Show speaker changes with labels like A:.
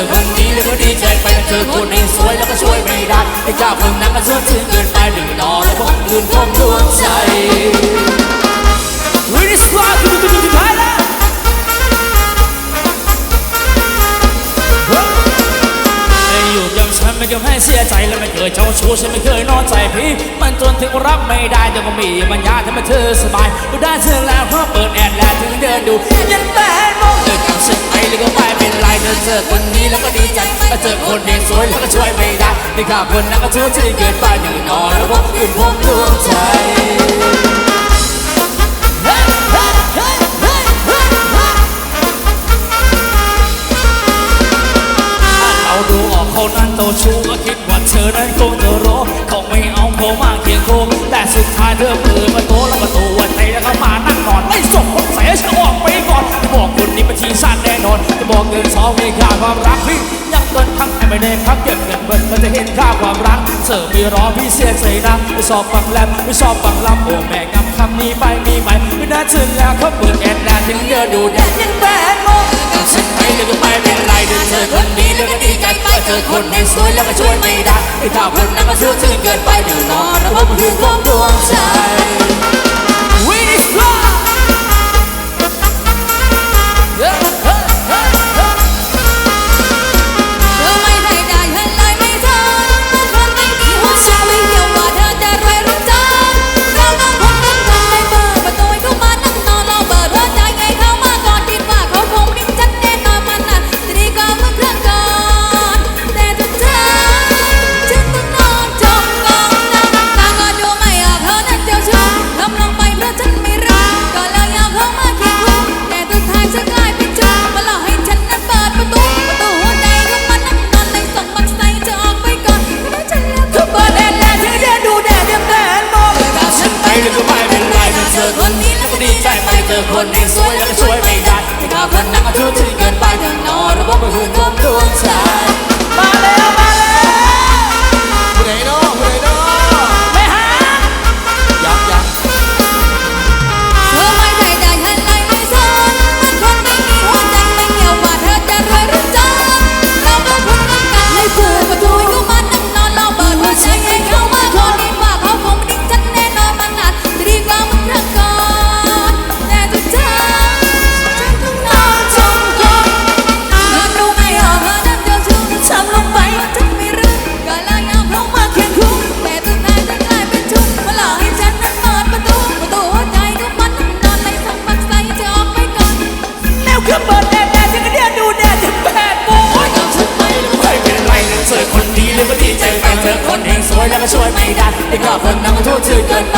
A: อคนนี้เลยก็ดีใจไปแต่เจอคนนี้สวยแล้วก็ช่วยไม่ได้ไอ้เจ้าคนนั้นก็ช
B: วนชื่
A: นเกินไปหนึ่งนอนแล้
B: วคนอื่นคงดวงใจ We just
A: rock with the music, อยู่ยอมฉันไม่ยอมให้เสียใจและไม่เคยเจ้าชู้ฉันไม่เคยนอนใจพี่ มันจนถึงรับไม่ได้แต่ก็มีมันยาทำให้เธอสบายก็ได้เธอแล้วเพราะเปิดแอร์แล้วถึงเดินดูยันแฟนมองเลยกับฉันไปแล้วก็ไป เจอคนนี้แล้วก็ดีใจมาเจอคนเด็กสวยแล้วก็ช่วยไม่ได้ในข้าคนนั้นก็ชั่วที่เกินไปหนึ่งนอนแล้วผมคืนผมดวงใจเราดูออกคนนั้นโตชูก็คิดว่าเธอนั้นคงจะรู้คงไม่เอาผมมาเคียงคู่แต่สุดท้ายเธอเปิดปร ค่าความรักพี่ยังเกินพักให้ไม่ได้พักเก็บเงินเบิดมันจะเห็นค่าความรักเสิร์ฟไม่รอพี่เสียใจนะไม่ชอบฟังแรปไม่ชอบฟังลำโอ้แม่งำคำนี้ไปมีไหมไม่น่าเชื่อแล้วเขาเปิดแอดแลนถึงเดินดูแดดยังแบนโมกับฉันไปเลยก็ไม่เป็นไรเดินเจอคนนี้แล้วก็ดีใจไปเจอคนไม่สวยแล้วก็ช่วยไม่ได้ไอ้ข้าวคนนั้นก็ชั่วถึงเกินไปเดี๋ยวนอนแล้วผมคือความดวงใจ
C: แล้วก็
A: ช่วยไม่ได้ไอ้ข้าวคนนั้นก็ชั่วที่เกินไป